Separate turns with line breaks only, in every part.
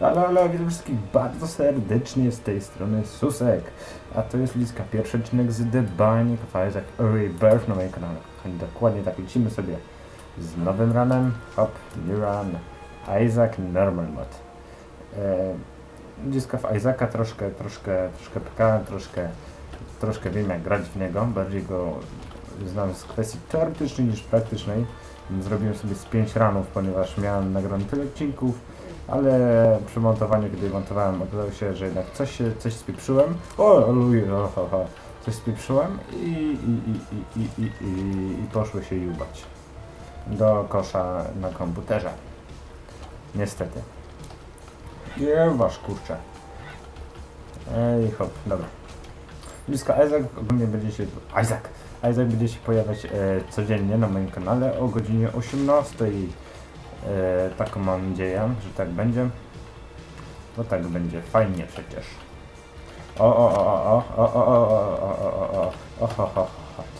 Ale, ale, witam wszystkich bardzo serdecznie z tej strony Susek. A to jest Liska, pierwszy odcinek z The Binding of Isaac Rebirth na moim kanale. Kochani, dokładnie tak, lecimy sobie z nowym ranem, hop, new run, Isaac Normal Mod. E, w Isaaca troszkę, troszkę, troszkę pykałem, troszkę, troszkę wiem jak grać w niego, bardziej go znam z kwestii teoretycznej niż praktycznej. Zrobiłem sobie z 5 ranów, ponieważ miałem nagrane tyle odcinków, ale przy montowaniu, gdy montowałem, okazało się, że jednak coś coś spieprzyłem. O, luj, o, ho, ho. Coś spieprzyłem i, i, i, i, i, i, i, i poszło się jubać do kosza na komputerze. Niestety. Jewasz, kurczę. Ej, hop, dobra. Blisko Isaac ogólnie będzie się... Isaac! Isaac będzie się pojawiać e, codziennie na moim kanale o godzinie 18. E, taką mam nadzieję, że tak będzie. Bo tak będzie fajnie przecież. O, o, o, o, o, o, o, o, o, o, o, o, o,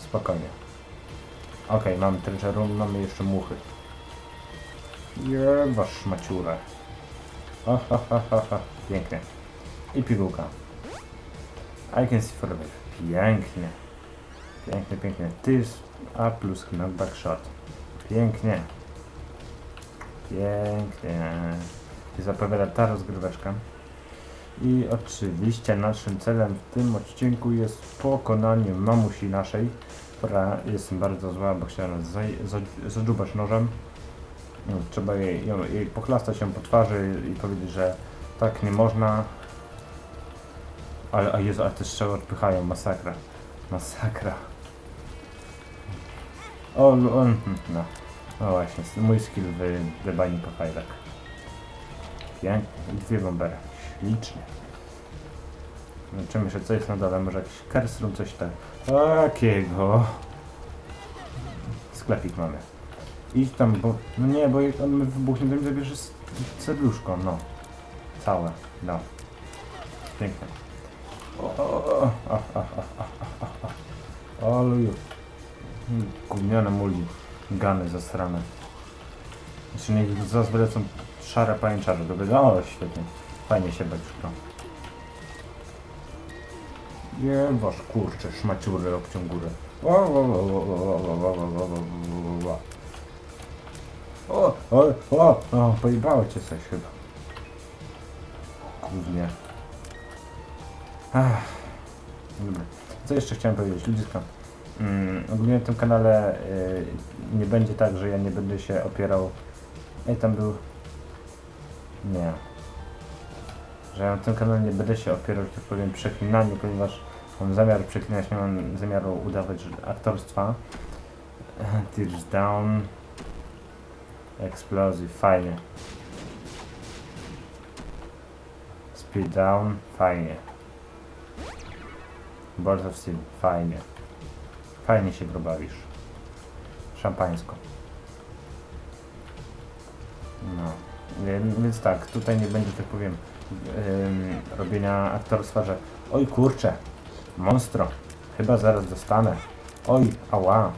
spokojnie. Okej, mamy treasure mamy jeszcze muchy. Maciurę. Ho, ho, ho. Pięknie. I pigułka. I can see forever. Pięknie. Pięknie, pięknie. Ty A plus knockback shot. Pięknie. Pięknie. I zapowiada ta rozgryweczka. I oczywiście naszym celem w tym odcinku jest pokonanie mamusi naszej, która jest bardzo zła, bo chciała nas nożem. No, Trzeba jej, ją, jej pochlastać się po twarzy i powiedzieć, że tak nie można. Ale, a Jezu, ale te strzały odpychają, masakra. Masakra. O, lu- o mhm, no. No właśnie, mój skill w debaniu po fajlek. Pięknie, dwie bombery. Ślicznie. Zobaczymy jeszcze co jest na dole, może jakiś room, coś tak. Takiego. Sklepik mamy. Idź tam, bo... No nie, bo jak on wybuchnie, to mi zabierze serduszko, no. Całe, no. Pięknie. O, o, o, o, o, o, o, o, muli. Gany zasrane. Jeszcze niech wylecą szare pajęczarze. To będzie, o świetnie. Fajnie się bać w to. Jebasz, kurczę, szmaciury obciął górę. O, o, o, o, o, o, o. O, o, o, o, pojebało cię coś chyba. Głównie. Ach. Dobra. Co jeszcze chciałem powiedzieć? Ludziska. Mm, ogólnie na tym kanale y, nie będzie tak, że ja nie będę się opierał. Ej, tam był. Nie. Że ja na tym kanale nie będę się opierał, że tak powiem, przeklinaniu, ponieważ mam zamiar przeklinać, nie mam zamiaru udawać że aktorstwa. Tears down. Explosive, fajnie. Speed down, fajnie. Balls of Steel, fajnie. Fajnie się go bawisz. Szampańsko. No. Więc tak, tutaj nie będzie, tak powiem, ym, robienia aktorstwa, że oj kurczę, monstro, chyba zaraz dostanę. Oj, ała.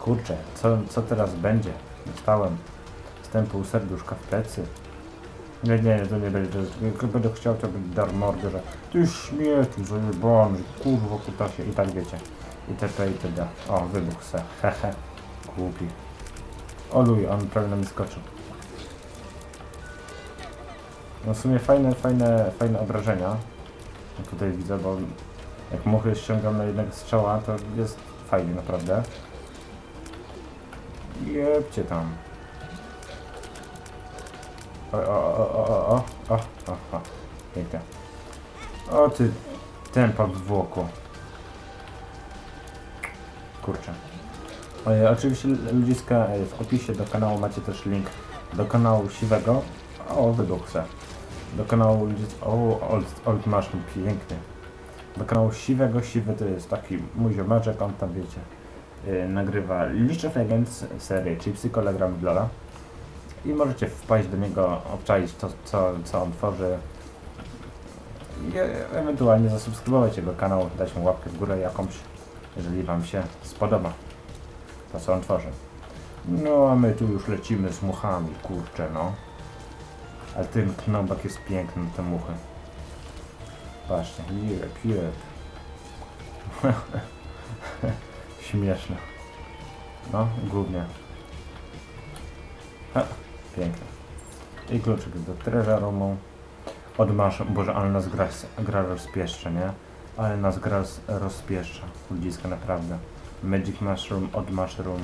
Kurczę, co, co teraz będzie? Dostałem. Dostałem pół serduszka w plecy. Nie, nie, to nie będzie. Jak będę chciał, to będzie dar mordę, że ty śmieci, zajebany, kurwa kutasie i tak wiecie. I TP i TD. O, wybuch se. Hehe. Głupi. O luj, on prawie na mnie skoczył. No w sumie fajne, fajne, fajne obrażenia. Tutaj widzę, bo jak muchy ściągam na jednego strzała, to jest fajnie naprawdę. Jebcie tam. O, o, o, o, o, o, o, o, o, pięknie. O ty, tempa w włoku. Kurczę. E, oczywiście ludziska e, w opisie do kanału macie też link do kanału Siwego. O, wybuch. Do kanału ludziska, o, old, old mushroom, piękny. Do kanału Siwego. Siwy to jest taki mój ziomeczek, on tam wiecie. e, nagrywa League of Legends serię Chipsy Kolegram Glola i możecie wpaść do niego, obczaić to, co, co on tworzy i e- ewentualnie zasubskrybować jego kanał, dać mu łapkę w górę jakąś, jeżeli wam się spodoba to, co on tworzy. No, a my tu już lecimy z muchami, kurczę, no. Ale ten knobak jest piękny, te muchy. Patrzcie, jep, jep. Śmieszne. No, głównie. Ha, piękne. I kluczyk do treasure roomu. Odmasz, boże, ale nas gra, gra rozpieszcza, nie? Ale nas gra roz- rozpieszcza. Ludziska, naprawdę. Magic Mushroom, od Mushroom.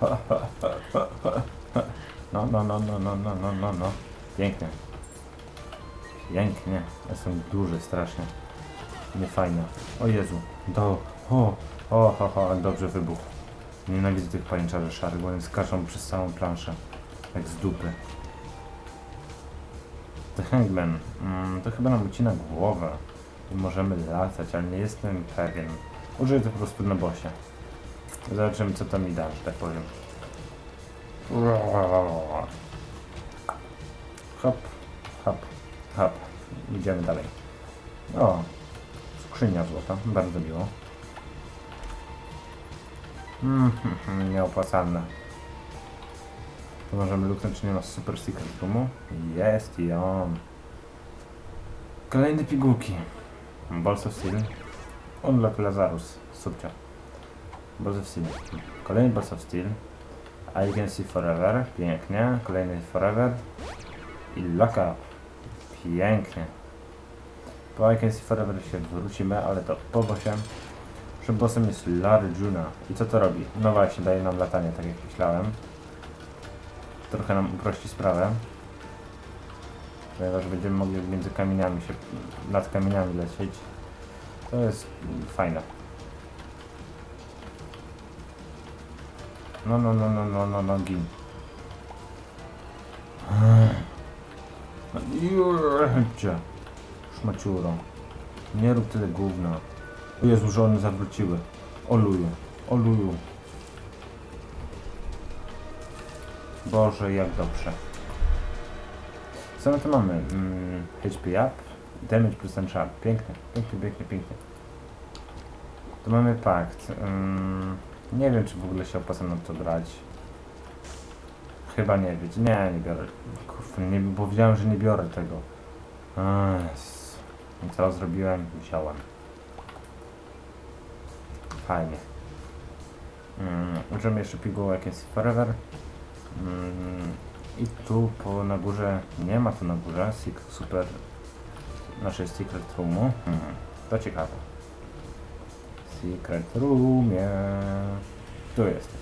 No, no, no, no, no, no, no, no, no. Pięknie. Pięknie. Jestem duży strasznie. Niefajne. O Jezu. Do. O, o, ho, ho, dobrze wybuchł. Nienawidzę tych pajęczarzy szarych, bo oni skaczą przez całą planszę. Jak z dupy. The Hangman. Mm, to chyba nam ucina głowę. I możemy latać, ale nie jestem pewien. Użyję to po prostu na bosie. Zobaczymy co to mi da, że tak powiem. Hop, hop, hop. Idziemy dalej. O, skrzynia złota, bardzo miło. Mm, nieopłacalne. To możemy luknąć, nie ma super secret roomu? Jest i on. Kolejne pigułki. Balls of Steel. Unlock Lazarus. Subcia. Balls of Steel. Kolejny Balls of Steel. I can see forever. Pięknie. Kolejny forever. I lock up. Pięknie. Po I can see forever się wrócimy, ale to po bossie. Przed bossem jest Larjuna. I co to robi? No właśnie, daje nam latanie, tak jak myślałem. Trochę nam uprości sprawę. Ponieważ będziemy mogli między kamieniami się, nad kamieniami lecieć. To jest fajne. No, no, no, no, no, no, no, gin. No, Jurcie. Szmaciuro. Nie rób tyle gówna. Jezu, że one zawróciły. Oluju. Oluju. Boże, jak dobrze. Co my tu mamy? Mm, HP up, damage plus ten sharp. Pięknie, pięknie, pięknie. Tu mamy pakt. Mm, nie wiem, czy w ogóle się opłaca nam to brać. Chyba nie być. Nie, nie biorę. Kurwa, nie, bo wiedziałem, że nie biorę tego. Co zrobiłem? Wziąłem. Fajnie. Mm, użyjemy jeszcze pigułek jest forever. Mm, I tu po, na górze, nie ma tu na górze sek- super naszej secret roomu. Hmm, to ciekawe. Secret roomie. Tu jesteś.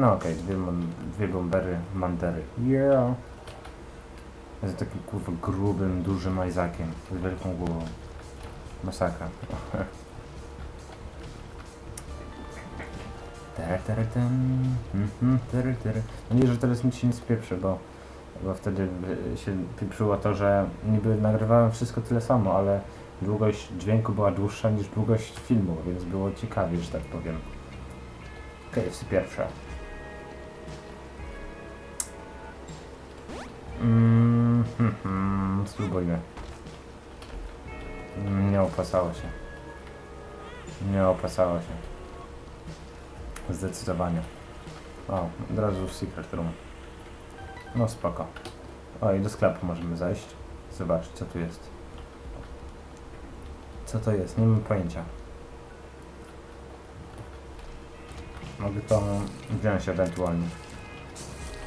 No okej, dwie, mon- dwie bombery, mandery. Yeah. Jest takim kurwa grubym, dużym Izakiem z wielką głową. Masakra. Tere, tere, ten. Mhm, tere. Mam nadzieję, że teraz nic się nie spieprzy, bo, bo wtedy się pieprzyło to, że niby nagrywałem wszystko tyle samo, ale długość dźwięku była dłuższa niż długość filmu, więc było ciekawie, że tak powiem. KFC pierwsza. Mm, hmm, hmm, spróbujmy. Nie opłacało się. Nie opłacało się. Zdecydowanie. O, od razu secret room. No spoko. O, i do sklepu możemy zajść. Zobaczyć, co tu jest. Co to jest? Nie mam pojęcia. Mogę to wziąć ewentualnie.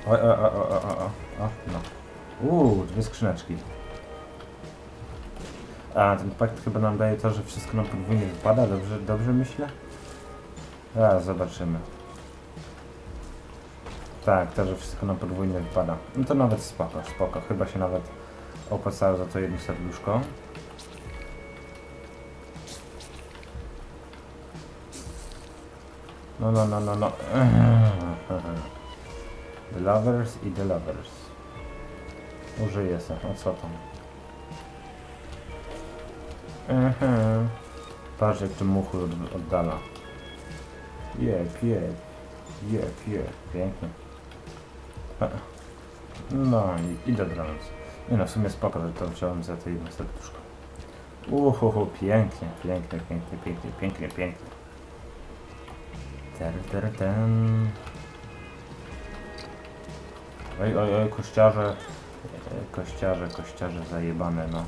O, o, o, o, o, o, o, no. Uuu, dwie skrzyneczki. A, ten pakt chyba nam daje to, że wszystko nam podwójnie wypada, dobrze, dobrze myślę? A, zobaczymy. Tak, to, że wszystko nam podwójnie wypada. No to nawet spoko, spoko. Chyba się nawet opłacało za to jedno serduszko. No, no, no, no, no. The Lovers i The Lovers. Użyję se, o co tam? Patrz jak to muchu od, oddala. Jep, jep. Jep, jep. Pięknie. No i, i dobranoc. Nie no, w sumie spoko, że to wziąłem za jedno serduszko. Uhuhu, pięknie, pięknie, pięknie, pięknie, pięknie, pięknie. Ter, ter, ten. Oj, oj, oj, kościarze. E, Kościarze, kościarze zajebane, no.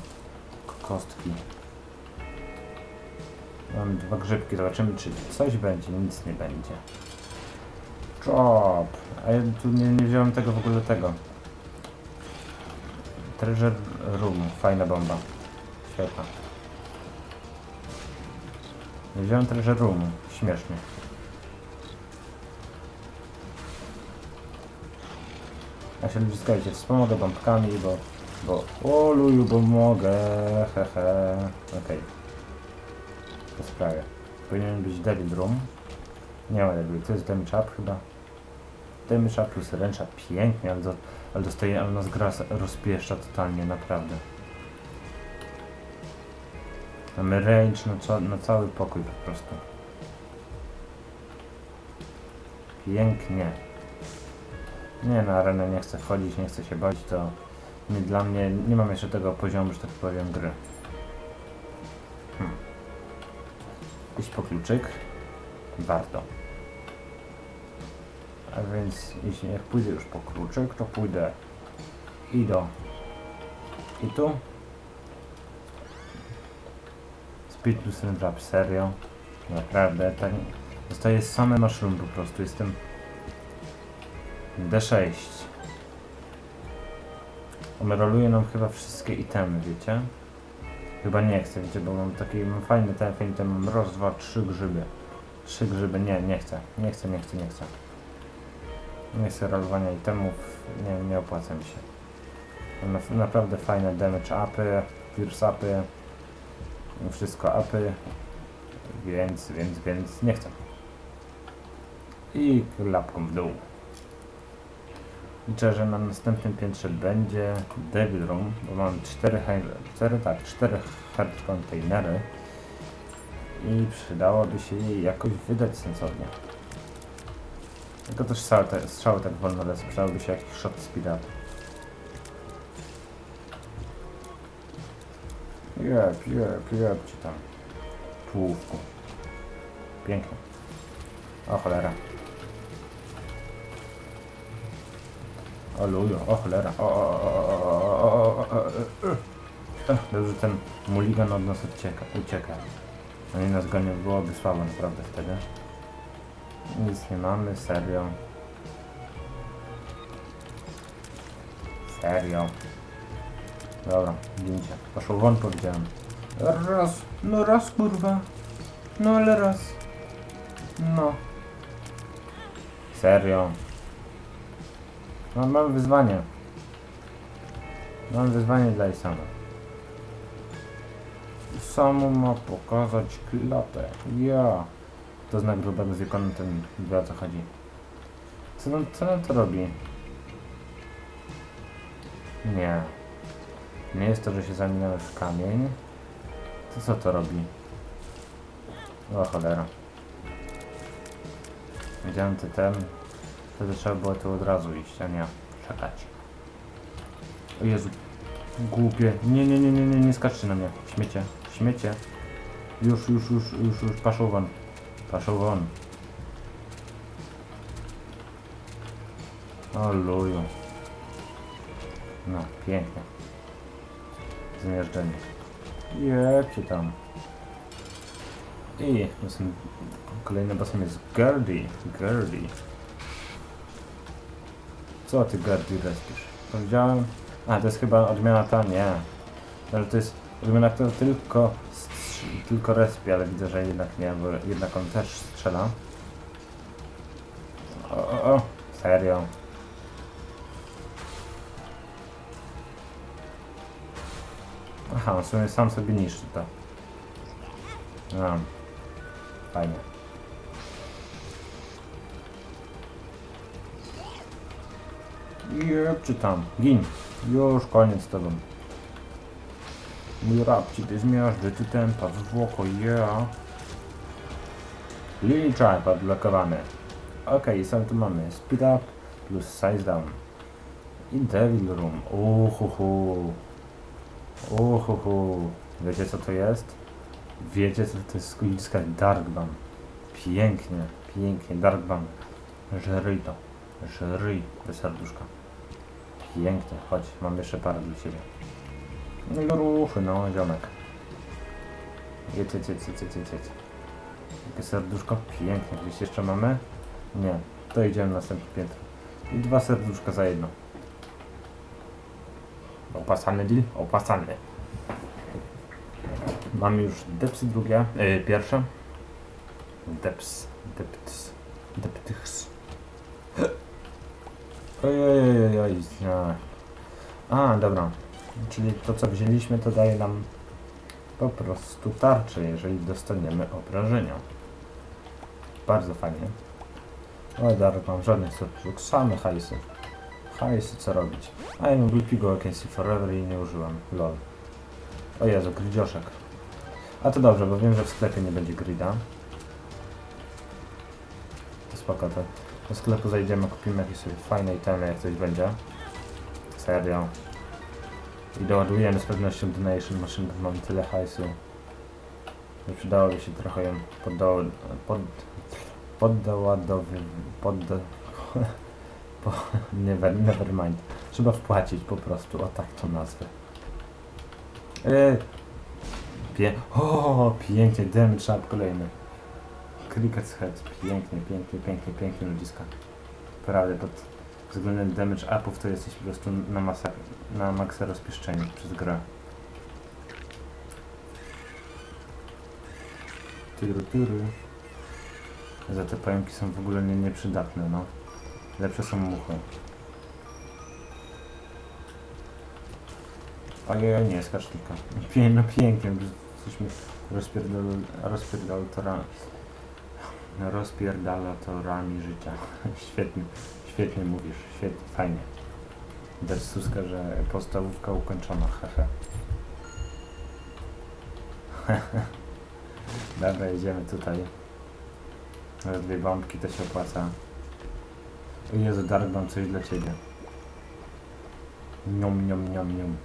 Kostki. Mam dwa grzybki, zobaczymy czy coś będzie, nic nie będzie. Chop! A ja tu nie, nie wziąłem tego w ogóle tego. Treasure Room, fajna bomba. Świetna. Nie wziąłem Treasure Room, śmiesznie. Ja się ludziskajcie, wspomogę bombkami, bo... Bo... O luju, bo mogę, hehe. Okej. Po sprawie. Powinien być Devil Room. Nie ma Devil, to jest Damage Up chyba. Damage Up plus ręcza, pięknie, ale, do, ale dostaje, ale nas gra rozpieszcza totalnie, naprawdę. Mamy range na, ca na cały pokój po prostu. Pięknie. Nie, na arenę nie chcę wchodzić, nie chcę się bać, to nie dla mnie, nie mam jeszcze tego poziomu, że tak powiem, gry. Iść po kluczyk. Warto. A więc jeśli jak pójdę już po kluczyk, to pójdę i do i tu. Ten drop, serio. Naprawdę, tak. Dostaję same mushroom po prostu, jestem D6. On roluje nam chyba wszystkie itemy, wiecie? Chyba nie chcę, wiecie, bo mam taki fajny ten ten mam raz, dwa, trzy grzyby. Trzy grzyby, nie, nie chcę. Nie chcę, nie chcę, nie chcę. Nie chcę rolowania itemów, nie, nie opłaca mi się. Mam na, naprawdę fajne damage upy, pierce upy, wszystko upy, więc, więc, więc nie chcę. I lapką w dół. Liczę, że na następnym piętrze będzie Devil Room, bo mam cztery, high- cztery, tak, cztery hard containery i przydałoby się je jakoś wydać sensownie. Tylko też strzały, te, strzały tak wolno lecą, przydałoby się jakiś shot speed up. Jep, jep, jep, ci tam. Półówku. Pięknie. O cholera. O lujo, o cholera, o, o, o, o, o, o, o. Dobrze, ten muligan od nas ucieka, ucieka. No i nas gonią, byłoby słabo naprawdę wtedy. Nic nie mamy, serio. Serio. Dobra, gincie. Poszło won, powiedziałem. Raz, no raz kurwa. No ale raz. No. Serio. No, mam wyzwanie. Mam wyzwanie dla Isama. Isamu ma pokazać klatę. Ja. To znak grubego z ikonem ten wie o co chodzi. Co on, co to robi? Nie. Nie jest to, że się zamieniamy w kamień. To co to robi? O cholera. Widziałem ten. Wtedy trzeba było tu od razu iść, a nie czekać. O Jezu. Głupie. Nie, nie, nie, nie, nie, nie skaczcie na mnie. Śmiecie. Śmiecie. Już, już, już, już, już. Paszą won. Paszą. No, pięknie. Zmierzczenie. Jebcie tam. I następny- kolejny basem jest Gerdy. Gerdy. Co ty Gerdy respisz? Powiedziałem? A, to jest chyba odmiana ta? Nie. Ale to jest odmiana, która tylko, tylko respi, ale widzę, że jednak nie, bo jednak on też strzela. O, o, o. Serio. Aha, w sumie sam sobie niszczy to. No. Fajnie. Jep, czy tam. Gin. Już koniec z tobą. Mój rap ci ty zmiażdży, ty tempa, zwłoko, yeah. Lily Tribe odblokowany. Okej, okay, co tu mamy? Speed up plus size down. I Devil Room. Uhuhu. Uhuhu. Wiecie co to jest? Wiecie co to jest skuliczka Dark Bun. Pięknie, Pięknie, Dark Bang. Żryj to. Żryj te serduszka. Pięknie, chodź, mam jeszcze parę dla Ciebie. No i ruchy, no, ziomek. Jedź, jedź, jedź, jedź, jedź, jedź. Jakie serduszko? Pięknie. Gdzieś jeszcze mamy? Nie. To idziemy na następne piętro. I dwa serduszka za jedno. Opasany deal? Opasany. Mamy już depsy drugie, yy, pierwsze. Deps, depts, deptychs. Ojej, A, dobra. Czyli to co wzięliśmy to daje nam po prostu tarczę, jeżeli dostaniemy obrażenia. Bardzo fajnie. O, Darek, mam żadnych serduszek, same hajsy. Hajsy, co robić? A ja mam głupiego Vacancy Forever i nie użyłem. Lol. O Jezu, gridzioszek. A to dobrze, bo wiem, że w sklepie nie będzie grida. To spoko, to do sklepu zajdziemy, kupimy jakieś sobie fajne itemy, jak coś będzie. Serio. I doładujemy z pewnością Donation bo mam tyle hajsu. że przydałoby się trochę ją poddo... pod... poddoładowy... poddo... po... never, never mind. Trzeba wpłacić po prostu, o tak to nazwę. Eee. Pie... O, pięknie, damage up kolejny. Cricket's Head, pięknie, pięknie, pięknie, pięknie ludziska. Naprawdę, pod względem damage upów to jesteś po prostu na, masa, na maksa rozpieszczeni przez grę. Tyru, tyru. Za te pająki są w ogóle nie, nieprzydatne, no. Lepsze są muchy. Ojej, nie, skacz tylko. Pię, no pięknie, coś mi rozpierdol, rozpierdolatora, rozpierdalatorami życia. świetnie, świetnie mówisz, świetnie, fajnie. Dać suska, że podstawówka ukończona, hehe. Dobra, jedziemy tutaj. Teraz dwie bombki, to się opłaca. Jezu, Dark, mam coś dla Ciebie. Niom, niom, niom, niom.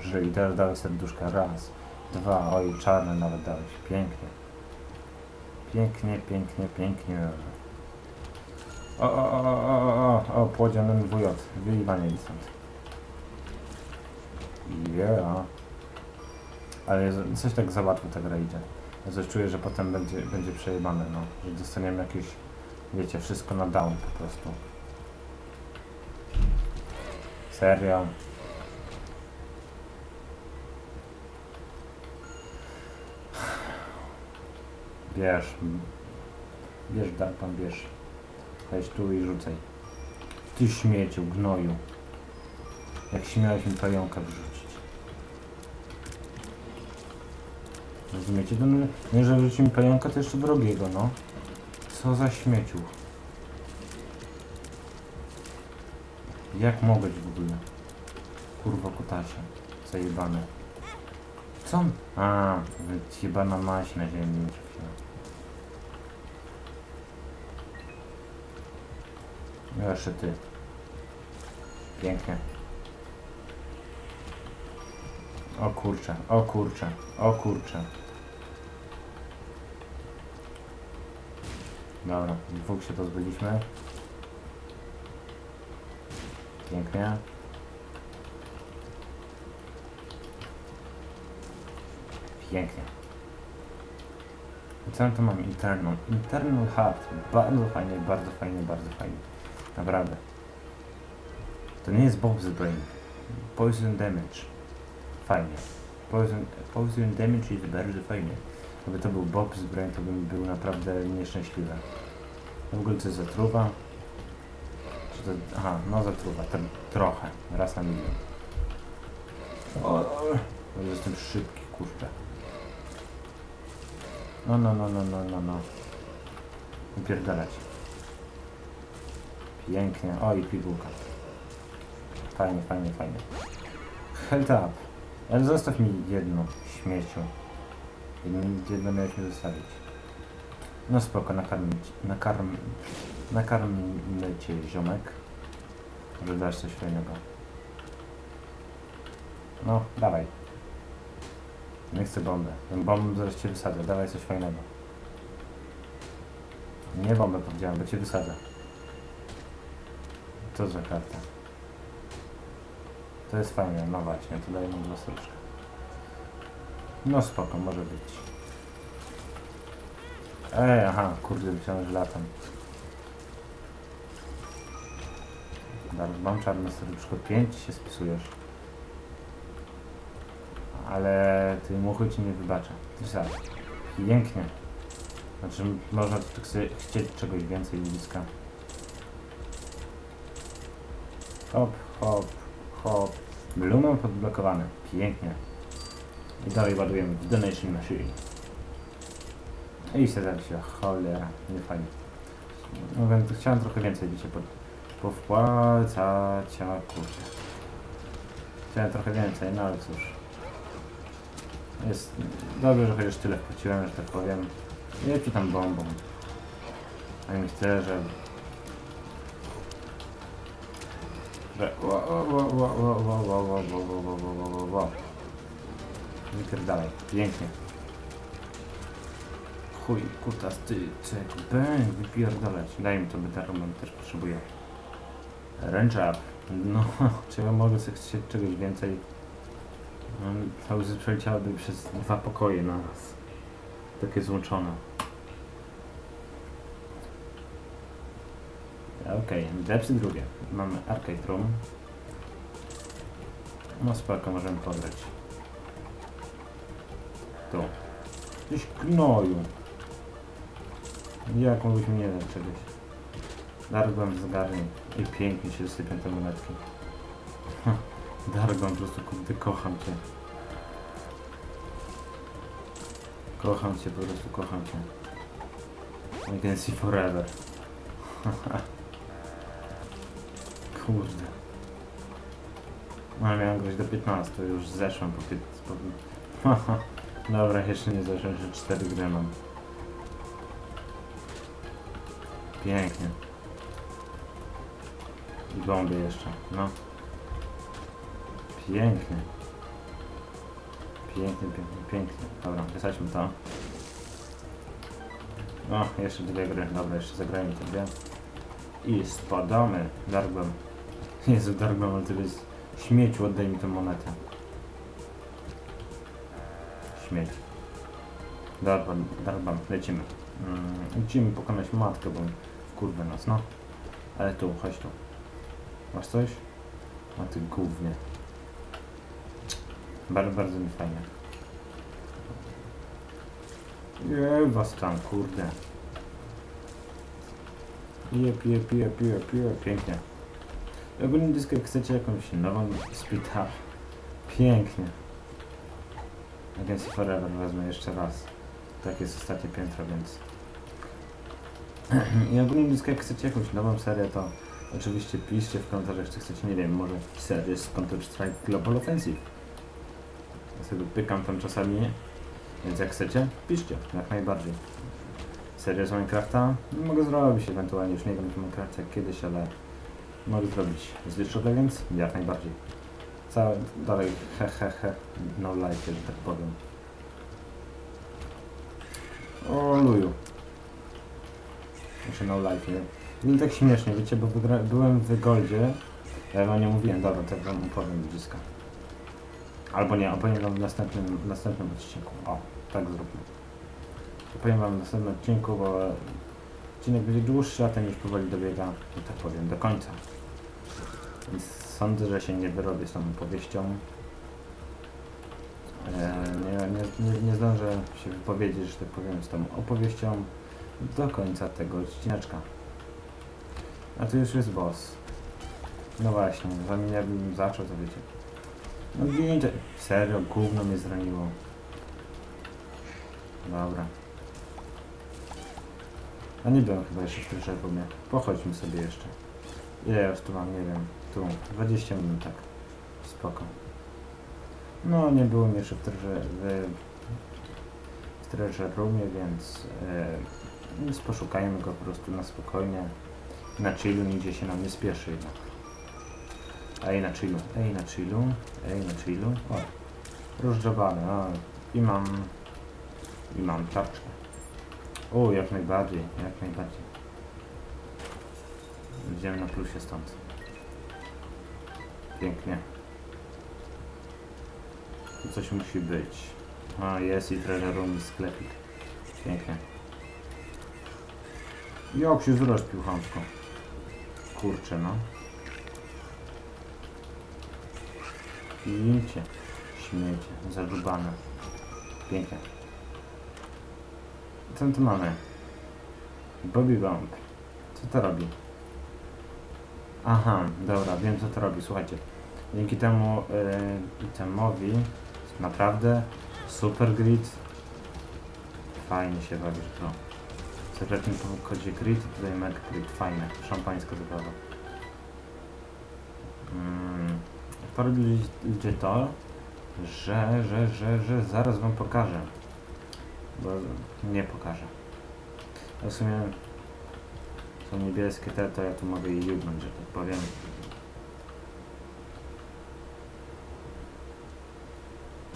Żyj, teraz dałeś serduszka. Raz, dwa, oj, czarne nawet dałeś. Pięknie. Pięknie, pięknie, pięknie. O, o, o, o, o, o, o, płodziany WJ. Wyjwanie stąd. Yeah. Ale coś tak za łatwo ta gra idzie. Ja coś czuję, że potem będzie, będzie przejebane, no. Że dostaniemy jakieś, wiecie, wszystko na down po prostu. Serio. Bierz. Bierz, Darpan, bierz. Chodź tu i rzucaj. Ty śmieciu, gnoju. Jak śmiałeś mi pająka wrzucić. Rozumiecie? No, nie, że wrzuci mi pająka, to jeszcze drugiego, no. Co za śmieciu. Jak mogę w ogóle? Kurwa kutasia. Zajebane. Co? A, jebana maść na ziemi Jeszcze ty. Pięknie. O kurczę, o kurczę, o kurczę. Dobra, dwóch się pozbyliśmy. Pięknie. Pięknie. I co ja tu mam? Internal. Internal Heart. Bardzo fajnie, bardzo fajnie, bardzo fajnie. Naprawdę. To nie jest Bob's Brain. Poison Damage. Fajnie. Poison, poison Damage jest bardzo fajnie. Gdyby to był Bob's Brain, to bym był naprawdę nieszczęśliwy. W ogóle to jest zatruwa. Czy to... Aha, no zatruwa. Ten, trochę. Raz na milion. O, o, jestem szybki, kurczę. No, no, no, no, no, no, no. Upierdalać. Pięknie. O, i pigułka. Fajnie, fajnie, fajnie. Health up. Ale zostaw mi jedno, śmieciu. Jedno, jedno miałeś mi zostawić. No spoko, nakarmić, nakarm, nakarmmy cię, ziomek. Może dasz coś fajnego. No, dawaj. Nie chcę bombę. Tę bombę zaraz cię wysadzę. Dawaj coś fajnego. Nie bombę powiedziałem, bo cię wysadzę. Co za karta? To jest fajne, no właśnie, to daje nam serduszka. No spoko, może być. Ej, aha, kurde, myślałem, że latam. Zaraz mam czarne serduszko, 5 się spisujesz. Ale ty muchy ci nie wybacza. Ty sam. Pięknie. Znaczy, można chce- chcieć czegoś więcej bliska. Hop, hop, hop. Blumem podblokowany. Pięknie. I dalej ładujemy w Donation Machine. I się się, cholera, nie fajnie. No więc chciałem trochę więcej wiecie, po, powpłacać, a kurde. Chciałem trochę więcej, no ale cóż. Jest dobrze, że chociaż tyle wpłaciłem, że tak powiem. Czy tam bombą. A mi chce, że... Że... Ło, ło, ło, ło, ło, ło, ło, ło, ło, ło, ło, ło, ło, ło. Wypierdalaj. Pięknie. Chuj, kutas, ty, cyk, bęk, wypierdalać. Daj mi to, taką też potrzebuję. Ręcz up. No, czy ja mogę sobie chcieć czegoś więcej? No, To łzy przeleciałyby przez dwa pokoje na raz. Takie złączone. Okej, okay. drugie. Mamy arcade room. No spoko, możemy pograć. Tu. Gdzieś gnoju. Jak mogliśmy nie dać czegoś. Dargłem zgarnie i pięknie się sypią te monetki. Dargon, po prostu kurde, kocham cię. Kocham cię, po prostu kocham cię. See forever. Kurde. No miałem grać do 15, już zeszłem po 15. Po... Dobra, jeszcze nie zeszłem, że 4 gry mam. Pięknie. I bomby jeszcze, no. Pięknie. Pięknie, pięknie, pięknie. Dobra, wysadźmy to. O, jeszcze dwie gry. Dobra, jeszcze zagrajmy te dwie. I spadamy. Dargłem. Jezu, dargłem, ale to jest śmieciu, oddaj mi tę monetę. Śmieć. Dargłem, dargłem, lecimy. Mm, pokonać matkę, bo wkurwę nas, no. Ale tu, chodź tu. Masz coś? A ty głównie. Bardzo, bardzo mi fajnie. Je, was tam, kurde. Jep, jep, jep, jep, jep, pięknie. Ogólnie dysk, jak chcecie jakąś nową up. Pięknie. Agency Forever wezmę jeszcze raz. Tak jest ostatnie piętro, więc... I ogólnie jak chcecie jakąś nową serię, to oczywiście piszcie w komentarzach, czy chcecie, nie wiem, może serię z Counter-Strike Global Offensive. Ja sobie pykam tam czasami, więc jak chcecie, piszcie, jak najbardziej. Serię z Minecrafta mogę zrobić ewentualnie, już nie wiem w Minecrafcie jak kiedyś, ale mogę zrobić z of Legends, jak najbardziej. Całe, dalej, he he he, no life, że tak powiem. O luju. Znaczy no life, nie? Tak śmiesznie, wiecie, bo byłem w Goldzie, ja wam nie mówiłem, dobra, to wam opowiem bliska. Albo nie, opowiem wam w następnym, w następnym odcinku. O, tak zróbmy. Opowiem wam w następnym odcinku, bo odcinek będzie dłuższy, a ten już powoli dobiega, że tak powiem, do końca. Więc sądzę, że się nie wyrobię z tą opowieścią. E, nie, nie, nie, zdążę się wypowiedzieć, że tak powiem, z tą opowieścią do końca tego odcineczka. A tu już jest boss. No właśnie, zanim ja bym zaczął, to wiecie. No gincie. Serio, gówno mnie zraniło. Dobra. A nie byłem chyba jeszcze w tym szefumie. Pochodźmy sobie jeszcze. Ile ja już tu mam, nie wiem. Tu, 20 minut, tak. Spoko. No, nie byłem jeszcze w treasure, w, roomie, więc, więc poszukajmy go po prostu na spokojnie. Na chillu nigdzie się nam nie spieszy jednak. Ej na chillu, ej na chillu, ej na chillu. O, rozgrzebany, o. I mam, i mam tarczę. O, jak najbardziej, jak najbardziej. Idziemy na plusie stąd. Pięknie. Tu coś musi być. A, jest i treasure i sklepik. Pięknie. Jak się zrozpił chamsko. Kurczę, no. Idźcie. Śmiecie. Zadubane. Pięknie. Co tu mamy? Bobby Bomb. Co to robi? Aha, dobra, wiem co to robi. Słuchajcie, dzięki temu yy, itemowi naprawdę super grid. Fajnie się robi to. W sekretnym kodzie grid, tutaj Mac grid. Fajne, szampańska zabawa. Mm, to robi ludzie to, że, że, że, że zaraz wam pokażę. Bo nie pokażę. A w sumie są niebieskie te, to ja tu mogę je jubnąć, że tak powiem.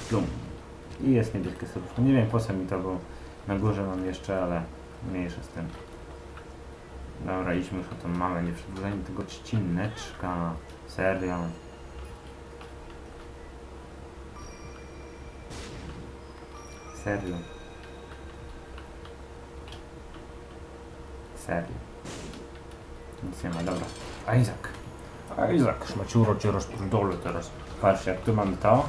Plum. I jest niebieskie serduszko. Nie wiem po co mi to, bo na górze mam jeszcze, ale mniejsze z tym. Dobra, idźmy już o tą mamę, nie przedłużajmy tego trzcineczka. Serio. Serio. Serio. Nic nie ma, dobra. Isaac. Isaac, szmaciuro cię rozpierdolę teraz. Patrzcie, jak tu mam to,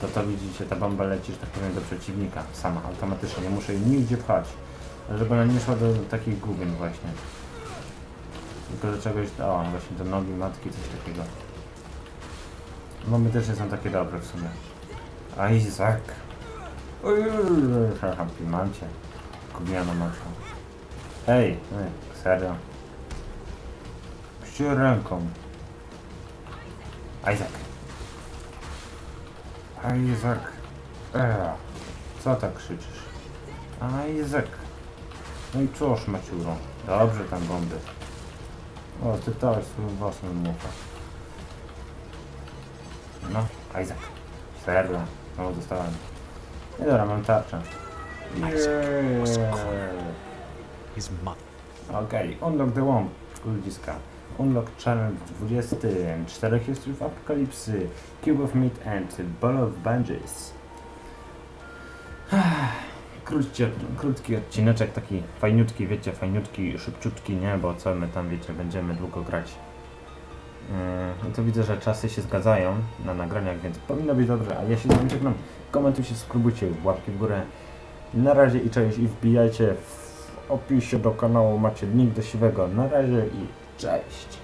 to to widzicie, ta bomba leci, że tak powiem, do przeciwnika. Sama, automatycznie, nie muszę jej nigdzie pchać. Żeby ona nie szła do takich gubien właśnie. Tylko do czegoś, o, właśnie do nogi, matki, coś takiego. Bomby też nie są takie dobre w sumie. Isaac. Oj, haha, mam cię. Gówniano maczą. Ej, ej, serio. Puśćcie ręką. Isaac. Isaac. Eee, co tak krzyczysz? Isaac. No i cóż, Maciuro. Dobrze tam bomby. O, ty dałeś swój własny mucha. No, Isaac. Serio. No, dostałem. Nie dobra, mam tarczę. Yeah.
His mother.
Okej, unlock the womb, ludziska. Unlock challenge 20, 4 history of apokalipsy, cube of meat and ball of bungees. Krótki, krótki odcineczek, taki fajniutki, wiecie, fajniutki, szybciutki, nie, bo co my tam, wiecie, będziemy długo grać. Yy, No to widzę, że czasy się zgadzają na nagraniach, więc powinno być dobrze, a ja się z wami żegnam. Komentujcie, subskrybujcie, łapki w górę. Na razie i cześć i wbijajcie w opisie do kanału macie link do siwego. Na razie i cześć.